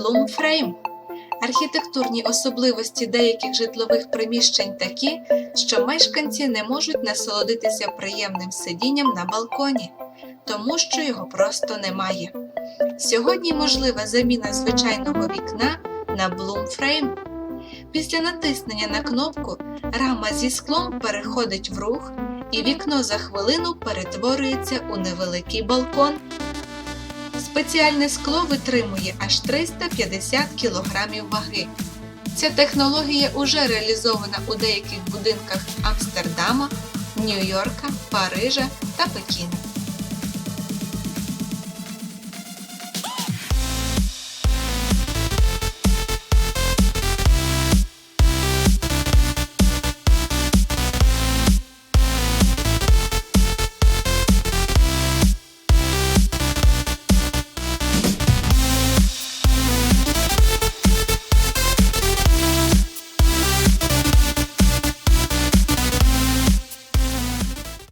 Bloom Архітектурні особливості деяких житлових приміщень такі, що мешканці не можуть насолодитися приємним сидінням на балконі, тому що його просто немає. Сьогодні можлива заміна звичайного вікна на Frame. Після натиснення на кнопку рама зі склом переходить в рух, і вікно за хвилину перетворюється у невеликий балкон. Спеціальне скло витримує аж 350 кг ваги. Ця технологія уже реалізована у деяких будинках Амстердама, Нью-Йорка, Парижа та Пекіна.